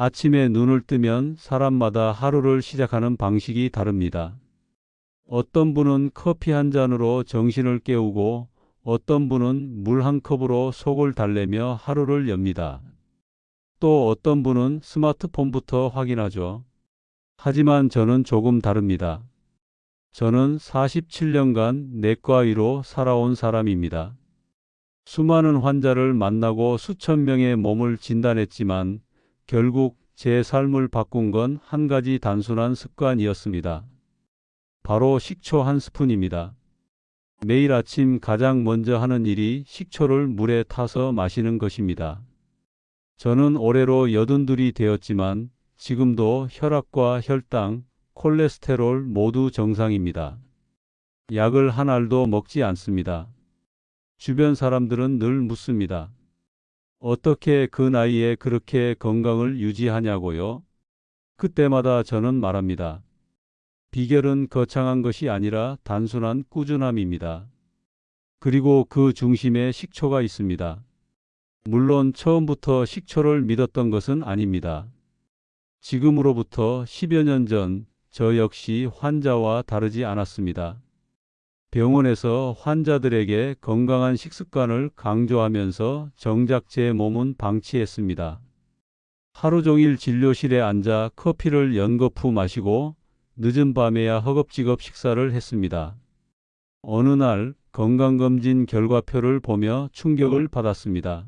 아침에 눈을 뜨면 사람마다 하루를 시작하는 방식이 다릅니다. 어떤 분은 커피 한 잔으로 정신을 깨우고 어떤 분은 물 한 컵으로 속을 달래며 하루를 엽니다. 또 어떤 분은 스마트폰부터 확인하죠. 하지만 저는 조금 다릅니다. 저는 47년간 내과의로 살아온 사람입니다. 수많은 환자를 만나고 수천 명의 몸을 진단했지만 결국 제 삶을 바꾼 건 한 가지 단순한 습관이었습니다. 바로 식초 한 스푼입니다. 매일 아침 가장 먼저 하는 일이 식초를 물에 타서 마시는 것입니다. 저는 올해로 여든둘이 되었지만 지금도 혈압과 혈당, 콜레스테롤 모두 정상입니다. 약을 한 알도 먹지 않습니다. 주변 사람들은 늘 묻습니다. 어떻게 그 나이에 그렇게 건강을 유지하냐고요? 그때마다 저는 말합니다. 비결은 거창한 것이 아니라 단순한 꾸준함입니다. 그리고 그 중심에 식초가 있습니다. 물론 처음부터 식초를 믿었던 것은 아닙니다. 지금으로부터 10여 년 전 저 역시 환자와 다르지 않았습니다. 병원에서 환자들에게 건강한 식습관을 강조하면서 정작 제 몸은 방치했습니다. 하루 종일 진료실에 앉아 커피를 연거푸 마시고 늦은 밤에야 허겁지겁 식사를 했습니다. 어느 날 건강검진 결과표를 보며 충격을 받았습니다.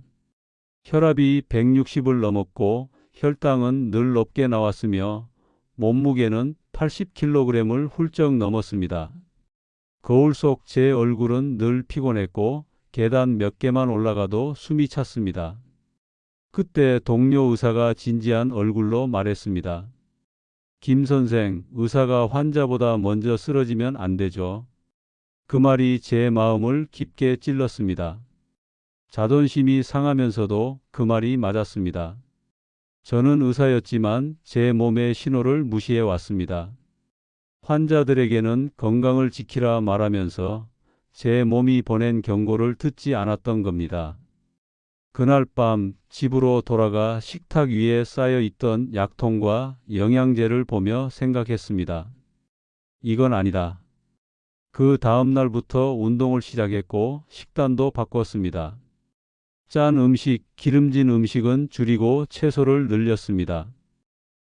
혈압이 160을 넘었고 혈당은 늘 높게 나왔으며 몸무게는 80kg을 훌쩍 넘었습니다. 거울 속 제 얼굴은 늘 피곤했고 계단 몇 개만 올라가도 숨이 찼습니다. 그때 동료 의사가 진지한 얼굴로 말했습니다. 김 선생, 의사가 환자보다 먼저 쓰러지면 안 되죠. 그 말이 제 마음을 깊게 찔렀습니다. 자존심이 상하면서도 그 말이 맞았습니다. 저는 의사였지만 제 몸의 신호를 무시해 왔습니다. 환자들에게는 건강을 지키라 말하면서 제 몸이 보낸 경고를 듣지 않았던 겁니다. 그날 밤 집으로 돌아가 식탁 위에 쌓여 있던 약통과 영양제를 보며 생각했습니다. 이건 아니다. 그 다음 날부터 운동을 시작했고 식단도 바꿨습니다. 짠 음식, 기름진 음식은 줄이고 채소를 늘렸습니다.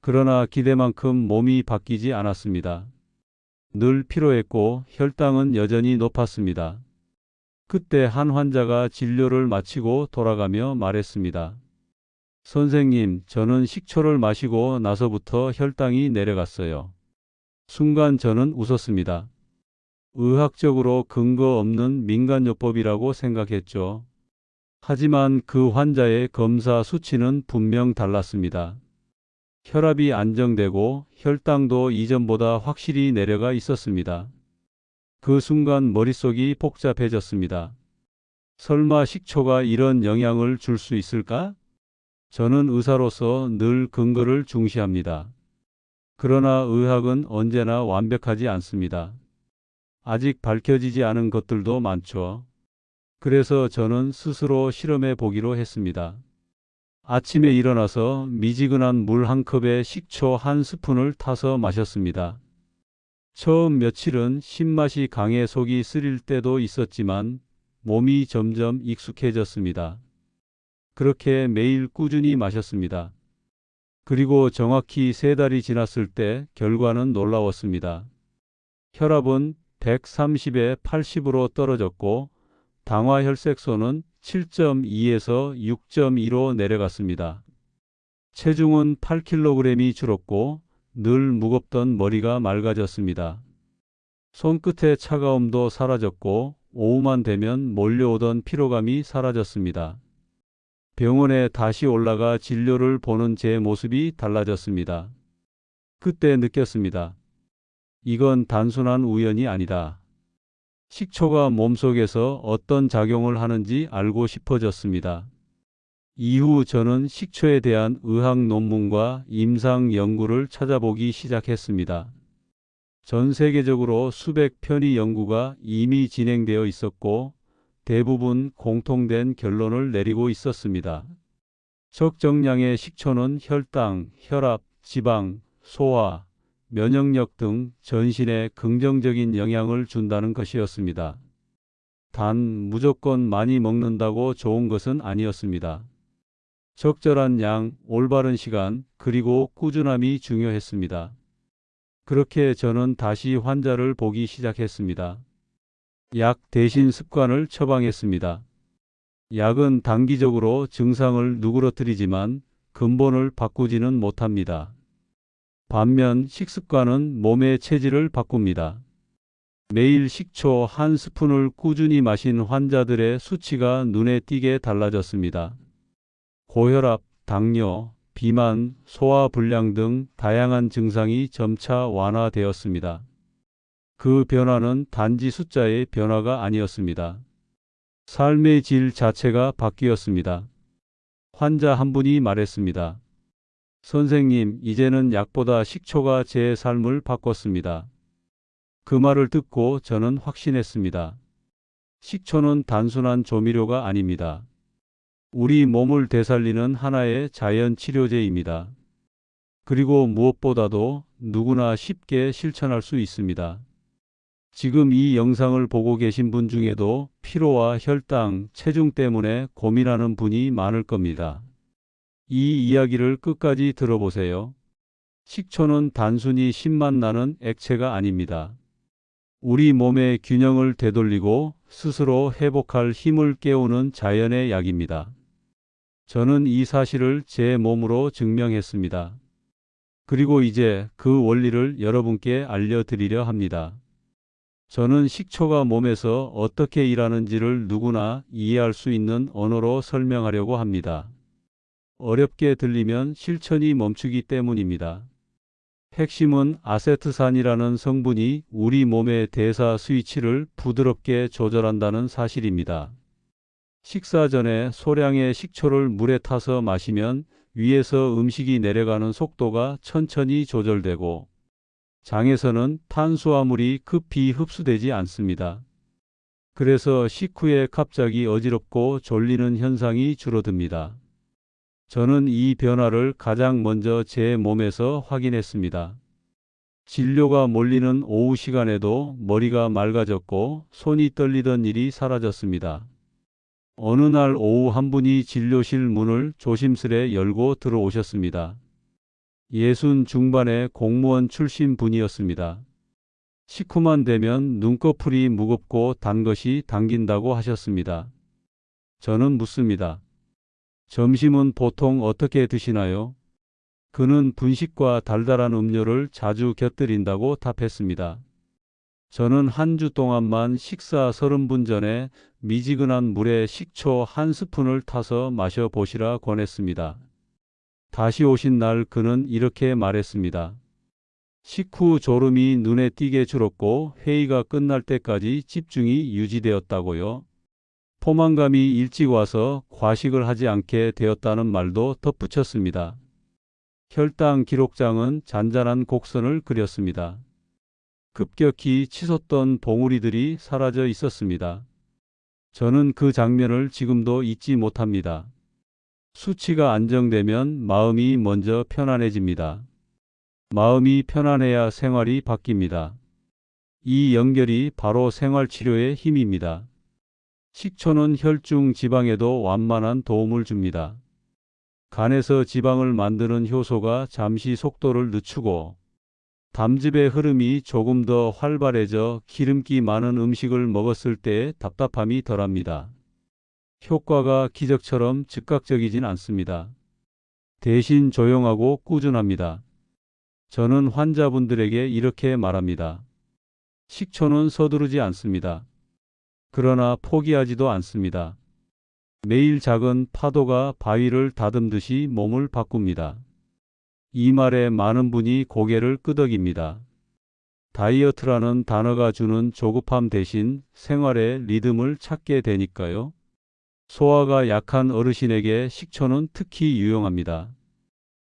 그러나 기대만큼 몸이 바뀌지 않았습니다. 늘 피로했고 혈당은 여전히 높았습니다. 그때 한 환자가 진료를 마치고 돌아가며 말했습니다. 선생님, 저는 식초를 마시고 나서부터 혈당이 내려갔어요. 순간 저는 웃었습니다. 의학적으로 근거 없는 민간요법이라고 생각했죠. 하지만 그 환자의 검사 수치는 분명 달랐습니다. 혈압이 안정되고 혈당도 이전보다 확실히 내려가 있었습니다. 그 순간 머릿속이 복잡해졌습니다. 설마 식초가 이런 영향을 줄 수 있을까? 저는 의사로서 늘 근거를 중시합니다. 그러나 의학은 언제나 완벽하지 않습니다. 아직 밝혀지지 않은 것들도 많죠. 그래서 저는 스스로 실험해 보기로 했습니다. 아침에 일어나서 미지근한 물 한 컵에 식초 한 스푼을 타서 마셨습니다. 처음 며칠은 신맛이 강해 속이 쓰릴 때도 있었지만 몸이 점점 익숙해졌습니다. 그렇게 매일 꾸준히 마셨습니다. 그리고 정확히 세 달이 지났을 때 결과는 놀라웠습니다. 혈압은 130에 80으로 떨어졌고 당화혈색소는 7.2에서 6.2로 내려갔습니다. 체중은 8kg이 줄었고 늘 무겁던 머리가 맑아졌습니다. 손끝의 차가움도 사라졌고 오후만 되면 몰려오던 피로감이 사라졌습니다. 병원에 다시 올라가 진료를 보는 제 모습이 달라졌습니다. 그때 느꼈습니다. 이건 단순한 우연이 아니다. 식초가 몸속에서 어떤 작용을 하는지 알고 싶어졌습니다. 이후 저는 식초에 대한 의학 논문과 임상 연구를 찾아보기 시작했습니다. 전 세계적으로 수백 편의 연구가 이미 진행되어 있었고 대부분 공통된 결론을 내리고 있었습니다. 적정량의 식초는 혈당, 혈압, 지방, 소화, 면역력 등 전신에 긍정적인 영향을 준다는 것이었습니다. 단 무조건 많이 먹는다고 좋은 것은 아니었습니다. 적절한 양, 올바른 시간, 그리고 꾸준함이 중요했습니다. 그렇게 저는 다시 환자를 보기 시작했습니다. 약 대신 습관을 처방했습니다. 약은 단기적으로 증상을 누그러뜨리지만 근본을 바꾸지는 못합니다. 반면 식습관은 몸의 체질을 바꿉니다. 매일 식초 한 스푼을 꾸준히 마신 환자들의 수치가 눈에 띄게 달라졌습니다. 고혈압, 당뇨, 비만, 소화불량 등 다양한 증상이 점차 완화되었습니다. 그 변화는 단지 숫자의 변화가 아니었습니다. 삶의 질 자체가 바뀌었습니다. 환자 한 분이 말했습니다. 선생님, 이제는 약보다 식초가 제 삶을 바꿨습니다. 그 말을 듣고 저는 확신했습니다. 식초는 단순한 조미료가 아닙니다. 우리 몸을 되살리는 하나의 자연 치료제입니다. 그리고 무엇보다도 누구나 쉽게 실천할 수 있습니다. 지금 이 영상을 보고 계신 분 중에도 피로와 혈당, 체중 때문에 고민하는 분이 많을 겁니다. 이 이야기를 끝까지 들어보세요. 식초는 단순히 신맛 나는 액체가 아닙니다. 우리 몸의 균형을 되돌리고 스스로 회복할 힘을 깨우는 자연의 약입니다. 저는 이 사실을 제 몸으로 증명했습니다. 그리고 이제 그 원리를 여러분께 알려드리려 합니다. 저는 식초가 몸에서 어떻게 일하는지를 누구나 이해할 수 있는 언어로 설명하려고 합니다. 어렵게 들리면 실천이 멈추기 때문입니다. 핵심은 아세트산이라는 성분이 우리 몸의 대사 스위치를 부드럽게 조절한다는 사실입니다. 식사 전에 소량의 식초를 물에 타서 마시면 위에서 음식이 내려가는 속도가 천천히 조절되고 장에서는 탄수화물이 급히 흡수되지 않습니다. 그래서 식후에 갑자기 어지럽고 졸리는 현상이 줄어듭니다. 저는 이 변화를 가장 먼저 제 몸에서 확인했습니다. 진료가 몰리는 오후 시간에도 머리가 맑아졌고 손이 떨리던 일이 사라졌습니다. 어느 날 오후 한 분이 진료실 문을 조심스레 열고 들어오셨습니다. 예순 중반의 공무원 출신 분이었습니다. 식후만 되면 눈꺼풀이 무겁고 단 것이 당긴다고 하셨습니다. 저는 묻습니다. 점심은 보통 어떻게 드시나요? 그는 분식과 달달한 음료를 자주 곁들인다고 답했습니다. 저는 한 주 동안만 식사 30분 전에 미지근한 물에 식초 한 스푼을 타서 마셔보시라 권했습니다. 다시 오신 날 그는 이렇게 말했습니다. 식후 졸음이 눈에 띄게 줄었고 회의가 끝날 때까지 집중이 유지되었다고요. 포만감이 일찍 와서 과식을 하지 않게 되었다는 말도 덧붙였습니다. 혈당 기록장은 잔잔한 곡선을 그렸습니다. 급격히 치솟던 봉우리들이 사라져 있었습니다. 저는 그 장면을 지금도 잊지 못합니다. 수치가 안정되면 마음이 먼저 편안해집니다. 마음이 편안해야 생활이 바뀝니다. 이 연결이 바로 생활치료의 힘입니다. 식초는 혈중 지방에도 완만한 도움을 줍니다. 간에서 지방을 만드는 효소가 잠시 속도를 늦추고 담즙의 흐름이 조금 더 활발해져 기름기 많은 음식을 먹었을 때 답답함이 덜합니다. 효과가 기적처럼 즉각적이진 않습니다. 대신 조용하고 꾸준합니다. 저는 환자분들에게 이렇게 말합니다. 식초는 서두르지 않습니다. 그러나 포기하지도 않습니다. 매일 작은 파도가 바위를 다듬듯이 몸을 바꿉니다. 이 말에 많은 분이 고개를 끄덕입니다. 다이어트라는 단어가 주는 조급함 대신 생활의 리듬을 찾게 되니까요. 소화가 약한 어르신에게 식초는 특히 유용합니다.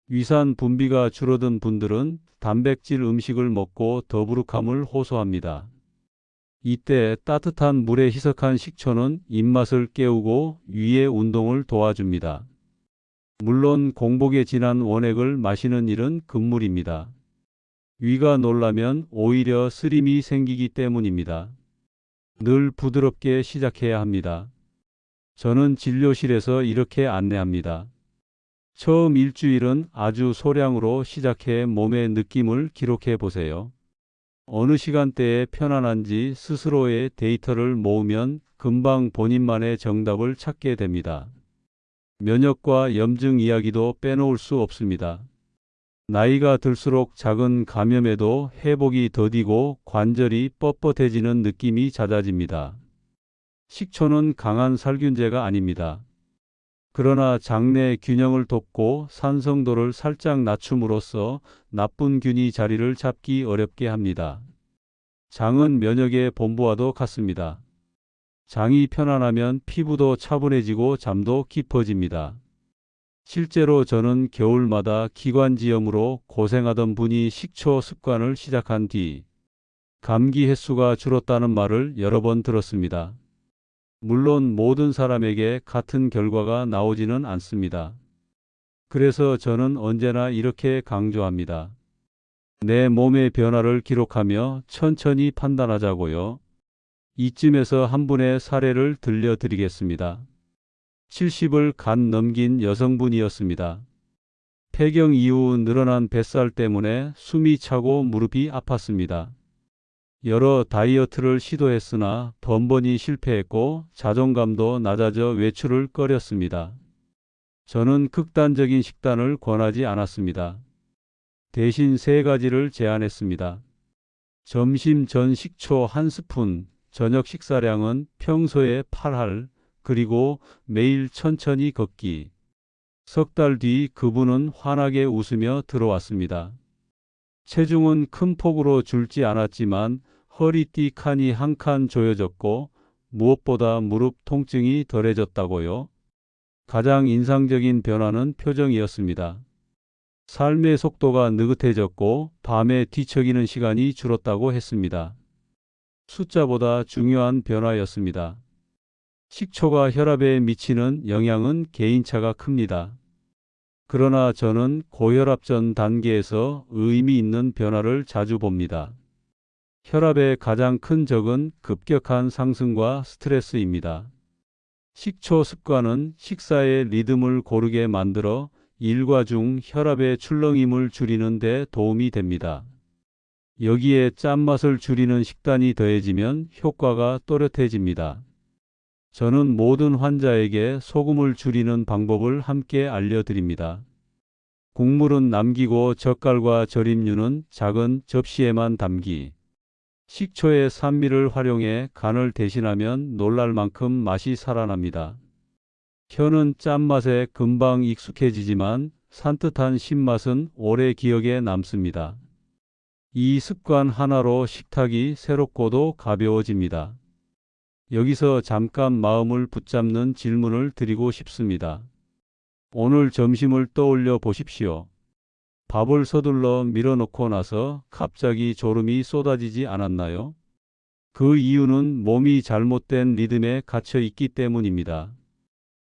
위산 분비가 줄어든 분들은 단백질 음식을 먹고 더부룩함을 호소합니다. 이때 따뜻한 물에 희석한 식초는 입맛을 깨우고 위의 운동을 도와줍니다. 물론 공복에 진한 원액을 마시는 일은 금물입니다. 위가 놀라면 오히려 쓰림이 생기기 때문입니다. 늘 부드럽게 시작해야 합니다. 저는 진료실에서 이렇게 안내합니다. 처음 일주일은 아주 소량으로 시작해 몸의 느낌을 기록해 보세요. 어느 시간대에 편안한지 스스로의 데이터를 모으면 금방 본인만의 정답을 찾게 됩니다. 면역과 염증 이야기도 빼놓을 수 없습니다. 나이가 들수록 작은 감염에도 회복이 더디고 관절이 뻣뻣해지는 느낌이 잦아집니다. 식초는 강한 살균제가 아닙니다. 그러나 장내 균형을 돕고 산성도를 살짝 낮춤으로써 나쁜 균이 자리를 잡기 어렵게 합니다. 장은 면역의 본부와도 같습니다. 장이 편안하면 피부도 차분해지고 잠도 깊어집니다. 실제로 저는 겨울마다 기관지염으로 고생하던 분이 식초 습관을 시작한 뒤 감기 횟수가 줄었다는 말을 여러 번 들었습니다. 물론 모든 사람에게 같은 결과가 나오지는 않습니다. 그래서 저는 언제나 이렇게 강조합니다. 내 몸의 변화를 기록하며 천천히 판단하자고요. 이쯤에서 한 분의 사례를 들려드리겠습니다. 70을 간 넘긴 여성분이었습니다. 폐경 이후 늘어난 뱃살 때문에 숨이 차고 무릎이 아팠습니다. 여러 다이어트를 시도했으나 번번이 실패했고 자존감도 낮아져 외출을 꺼렸습니다. 저는 극단적인 식단을 권하지 않았습니다. 대신 세 가지를 제안했습니다. 점심 전 식초 한 스푼, 저녁 식사량은 평소에 8할, 그리고 매일 천천히 걷기. 석 달 뒤 그분은 환하게 웃으며 들어왔습니다. 체중은 큰 폭으로 줄지 않았지만 허리띠 칸이 한 칸 조여졌고 무엇보다 무릎 통증이 덜해졌다고요. 가장 인상적인 변화는 표정이었습니다. 삶의 속도가 느긋해졌고 밤에 뒤척이는 시간이 줄었다고 했습니다. 숫자보다 중요한 변화였습니다. 식초가 혈압에 미치는 영향은 개인차가 큽니다. 그러나 저는 고혈압 전 단계에서 의미 있는 변화를 자주 봅니다. 혈압의 가장 큰 적은 급격한 상승과 스트레스입니다. 식초 습관은 식사의 리듬을 고르게 만들어 일과 중 혈압의 출렁임을 줄이는 데 도움이 됩니다. 여기에 짠맛을 줄이는 식단이 더해지면 효과가 또렷해집니다. 저는 모든 환자에게 소금을 줄이는 방법을 함께 알려드립니다. 국물은 남기고 젓갈과 절임류는 작은 접시에만 담기. 식초의 산미를 활용해 간을 대신하면 놀랄 만큼 맛이 살아납니다. 혀는 짠맛에 금방 익숙해지지만 산뜻한 신맛은 오래 기억에 남습니다. 이 습관 하나로 식탁이 새롭고도 가벼워집니다. 여기서 잠깐 마음을 붙잡는 질문을 드리고 싶습니다. 오늘 점심을 떠올려 보십시오. 밥을 서둘러 밀어넣고 나서 갑자기 졸음이 쏟아지지 않았나요? 그 이유는 몸이 잘못된 리듬에 갇혀 있기 때문입니다.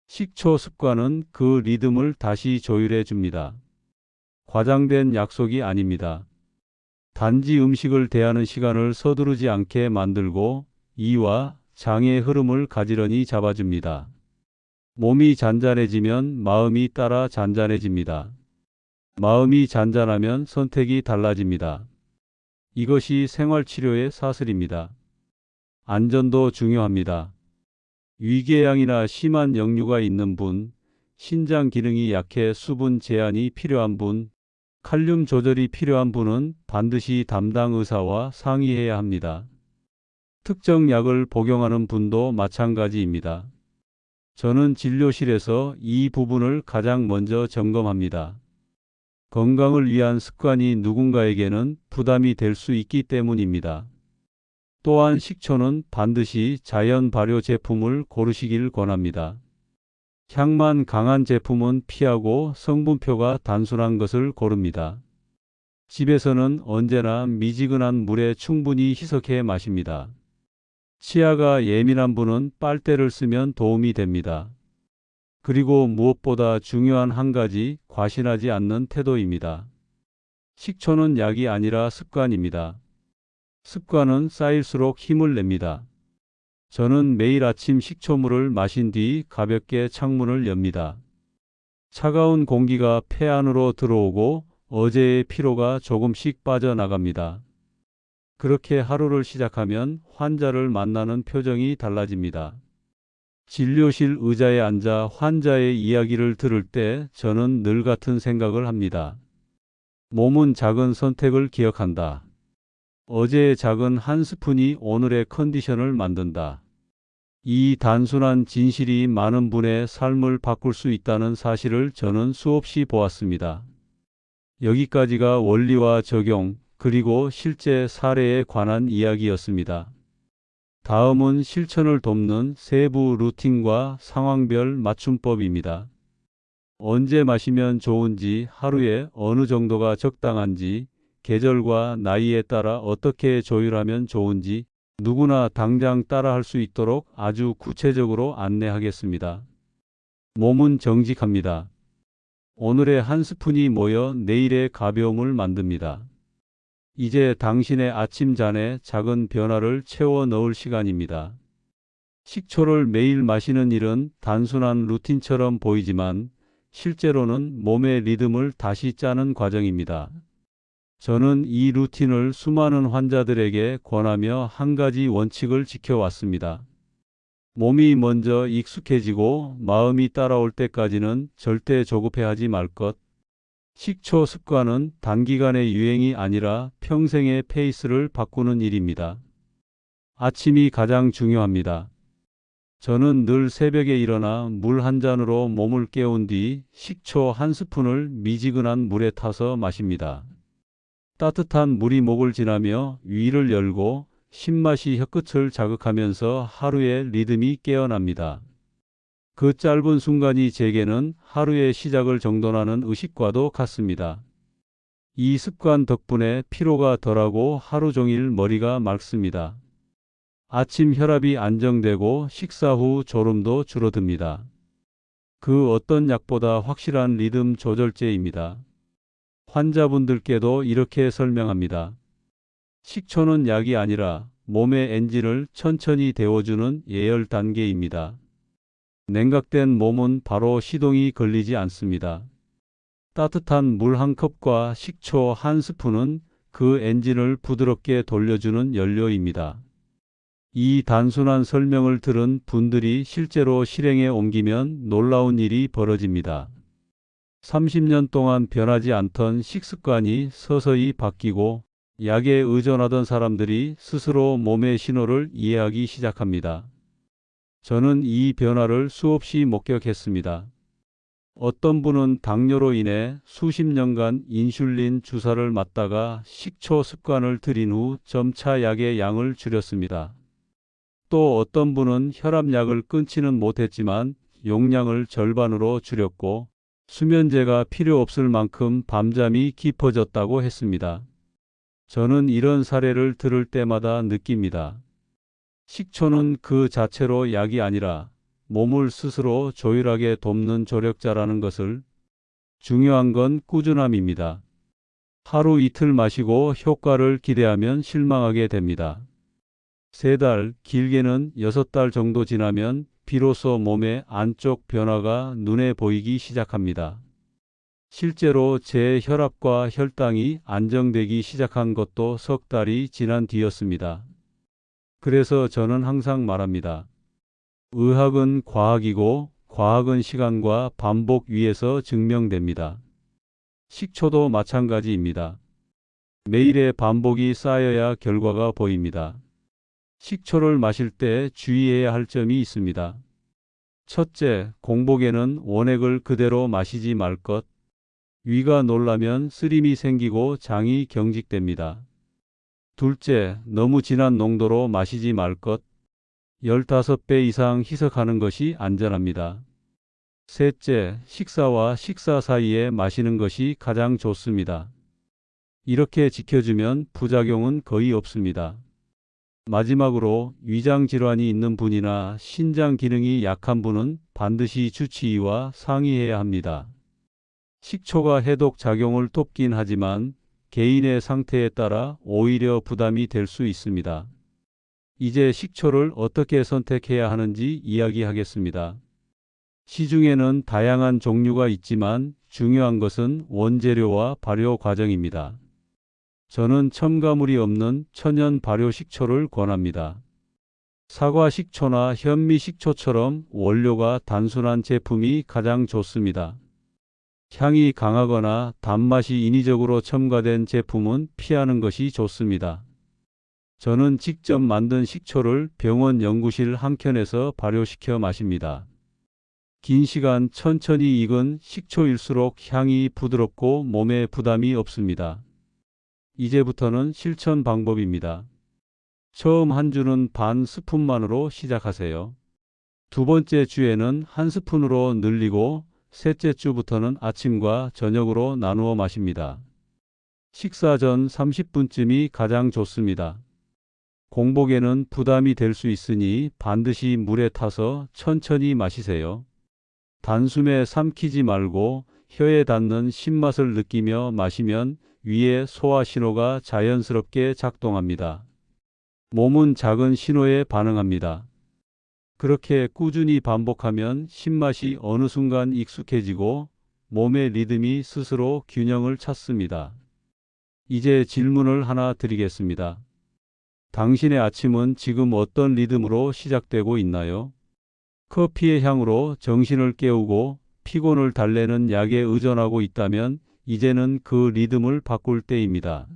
식초 습관은 그 리듬을 다시 조율해 줍니다. 과장된 약속이 아닙니다. 단지 음식을 대하는 시간을 서두르지 않게 만들고 이와 장의 흐름을 가지런히 잡아줍니다. 몸이 잔잔해지면 마음이 따라 잔잔해집니다. 마음이 잔잔하면 선택이 달라집니다. 이것이 생활치료의 사슬입니다. 안전도 중요합니다. 위궤양이나 심한 역류가 있는 분, 신장 기능이 약해 수분 제한이 필요한 분, 칼륨 조절이 필요한 분은 반드시 담당 의사와 상의해야 합니다. 특정 약을 복용하는 분도 마찬가지입니다. 저는 진료실에서 이 부분을 가장 먼저 점검합니다. 건강을 위한 습관이 누군가에게는 부담이 될 수 있기 때문입니다. 또한 식초는 반드시 자연 발효 제품을 고르시길 권합니다. 향만 강한 제품은 피하고 성분표가 단순한 것을 고릅니다. 집에서는 언제나 미지근한 물에 충분히 희석해 마십니다. 치아가 예민한 분은 빨대를 쓰면 도움이 됩니다. 그리고 무엇보다 중요한 한 가지 과신하지 않는 태도입니다. 식초는 약이 아니라 습관입니다. 습관은 쌓일수록 힘을 냅니다. 저는 매일 아침 식초물을 마신 뒤 가볍게 창문을 엽니다. 차가운 공기가 폐 안으로 들어오고 어제의 피로가 조금씩 빠져나갑니다. 그렇게 하루를 시작하면 환자를 만나는 표정이 달라집니다. 진료실 의자에 앉아 환자의 이야기를 들을 때 저는 늘 같은 생각을 합니다. 몸은 작은 선택을 기억한다. 어제의 작은 한 스푼이 오늘의 컨디션을 만든다. 이 단순한 진실이 많은 분의 삶을 바꿀 수 있다는 사실을 저는 수없이 보았습니다. 여기까지가 원리와 적용, 그리고 실제 사례에 관한 이야기였습니다. 다음은 실천을 돕는 세부 루틴과 상황별 맞춤법입니다. 언제 마시면 좋은지, 하루에 어느 정도가 적당한지, 계절과 나이에 따라 어떻게 조율하면 좋은지 누구나 당장 따라할 수 있도록 아주 구체적으로 안내하겠습니다. 몸은 정직합니다. 오늘의 한 스푼이 모여 내일의 가벼움을 만듭니다. 이제 당신의 아침 잔에 작은 변화를 채워 넣을 시간입니다. 식초를 매일 마시는 일은 단순한 루틴처럼 보이지만 실제로는 몸의 리듬을 다시 짜는 과정입니다. 저는 이 루틴을 수많은 환자들에게 권하며 한 가지 원칙을 지켜왔습니다. 몸이 먼저 익숙해지고 마음이 따라올 때까지는 절대 조급해하지 말 것. 식초 습관은 단기간의 유행이 아니라 평생의 페이스를 바꾸는 일입니다. 아침이 가장 중요합니다. 저는 늘 새벽에 일어나 물 한 잔으로 몸을 깨운 뒤 식초 한 스푼을 미지근한 물에 타서 마십니다. 따뜻한 물이 목을 지나며 위를 열고 신맛이 혀끝을 자극하면서 하루의 리듬이 깨어납니다. 그 짧은 순간이 제게는 하루의 시작을 정돈하는 의식과도 같습니다. 이 습관 덕분에 피로가 덜하고 하루 종일 머리가 맑습니다. 아침 혈압이 안정되고 식사 후 졸음도 줄어듭니다. 그 어떤 약보다 확실한 리듬 조절제입니다. 환자분들께도 이렇게 설명합니다. 식초는 약이 아니라 몸의 엔진을 천천히 데워주는 예열 단계입니다. 냉각된 몸은 바로 시동이 걸리지 않습니다. 따뜻한 물 한 컵과 식초 한 스푼은 그 엔진을 부드럽게 돌려주는 연료입니다. 이 단순한 설명을 들은 분들이 실제로 실행에 옮기면 놀라운 일이 벌어집니다. 30년 동안 변하지 않던 식습관이 서서히 바뀌고 약에 의존하던 사람들이 스스로 몸의 신호를 이해하기 시작합니다. 저는 이 변화를 수없이 목격했습니다. 어떤 분은 당뇨로 인해 수십 년간 인슐린 주사를 맞다가 식초 습관을 들인 후 점차 약의 양을 줄였습니다. 또 어떤 분은 혈압약을 끊지는 못했지만 용량을 절반으로 줄였고 수면제가 필요 없을 만큼 밤잠이 깊어졌다고 했습니다. 저는 이런 사례를 들을 때마다 느낍니다. 식초는 그 자체로 약이 아니라 몸을 스스로 조율하게 돕는 조력자라는 것을 중요한 건 꾸준함입니다. 하루 이틀 마시고 효과를 기대하면 실망하게 됩니다. 세 달, 길게는 여섯 달 정도 지나면 비로소 몸의 안쪽 변화가 눈에 보이기 시작합니다. 실제로 제 혈압과 혈당이 안정되기 시작한 것도 석 달이 지난 뒤였습니다. 그래서 저는 항상 말합니다. 의학은 과학이고 과학은 시간과 반복 위에서 증명됩니다. 식초도 마찬가지입니다. 매일의 반복이 쌓여야 결과가 보입니다. 식초를 마실 때 주의해야 할 점이 있습니다. 첫째, 공복에는 원액을 그대로 마시지 말 것. 위가 놀라면 쓰림이 생기고 장이 경직됩니다. 둘째, 너무 진한 농도로 마시지 말 것. 15배 이상 희석하는 것이 안전합니다. 셋째, 식사와 식사 사이에 마시는 것이 가장 좋습니다. 이렇게 지켜주면 부작용은 거의 없습니다. 마지막으로 위장 질환이 있는 분이나 신장 기능이 약한 분은 반드시 주치의와 상의해야 합니다. 식초가 해독 작용을 돕긴 하지만 개인의 상태에 따라 오히려 부담이 될 수 있습니다. 이제 식초를 어떻게 선택해야 하는지 이야기하겠습니다. 시중에는 다양한 종류가 있지만 중요한 것은 원재료와 발효 과정입니다. 저는 첨가물이 없는 천연 발효 식초를 권합니다. 사과 식초나 현미 식초처럼 원료가 단순한 제품이 가장 좋습니다. 향이 강하거나 단맛이 인위적으로 첨가된 제품은 피하는 것이 좋습니다. 저는 직접 만든 식초를 병원 연구실 한켠에서 발효시켜 마십니다. 긴 시간 천천히 익은 식초일수록 향이 부드럽고 몸에 부담이 없습니다. 이제부터는 실천 방법입니다. 처음 한 주는 반 스푼만으로 시작하세요. 두 번째 주에는 한 스푼으로 늘리고 셋째 주부터는 아침과 저녁으로 나누어 마십니다. 식사 전 30분쯤이 가장 좋습니다. 공복에는 부담이 될 수 있으니 반드시 물에 타서 천천히 마시세요. 단숨에 삼키지 말고 혀에 닿는 신맛을 느끼며 마시면 위의 소화 신호가 자연스럽게 작동합니다. 몸은 작은 신호에 반응합니다. 그렇게 꾸준히 반복하면 신맛이 어느 순간 익숙해지고 몸의 리듬이 스스로 균형을 찾습니다. 이제 질문을 하나 드리겠습니다. 당신의 아침은 지금 어떤 리듬으로 시작되고 있나요? 커피의 향으로 정신을 깨우고 피곤을 달래는 약에 의존하고 있다면 이제는 그 리듬을 바꿀 때입니다.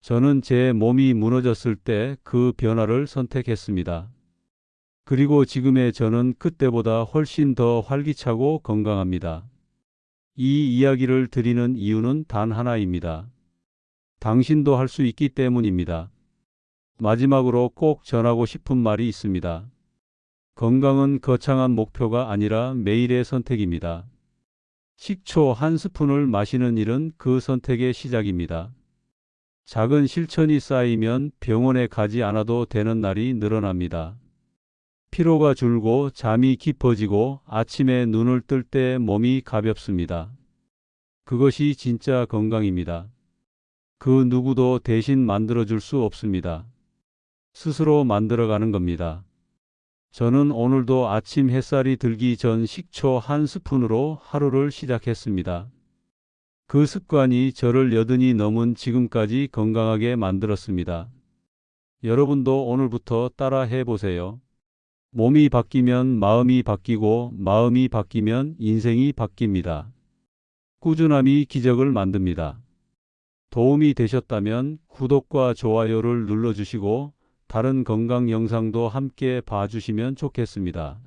저는 제 몸이 무너졌을 때 그 변화를 선택했습니다. 그리고 지금의 저는 그때보다 훨씬 더 활기차고 건강합니다. 이 이야기를 드리는 이유는 단 하나입니다. 당신도 할 수 있기 때문입니다. 마지막으로 꼭 전하고 싶은 말이 있습니다. 건강은 거창한 목표가 아니라 매일의 선택입니다. 식초 한 스푼을 마시는 일은 그 선택의 시작입니다. 작은 실천이 쌓이면 병원에 가지 않아도 되는 날이 늘어납니다. 피로가 줄고 잠이 깊어지고 아침에 눈을 뜰 때 몸이 가볍습니다. 그것이 진짜 건강입니다. 그 누구도 대신 만들어줄 수 없습니다. 스스로 만들어가는 겁니다. 저는 오늘도 아침 햇살이 들기 전 식초 한 스푼으로 하루를 시작했습니다. 그 습관이 저를 여든이 넘은 지금까지 건강하게 만들었습니다. 여러분도 오늘부터 따라 해보세요. 몸이 바뀌면 마음이 바뀌고 마음이 바뀌면 인생이 바뀝니다. 꾸준함이 기적을 만듭니다. 도움이 되셨다면 구독과 좋아요를 눌러주시고 다른 건강 영상도 함께 봐주시면 좋겠습니다.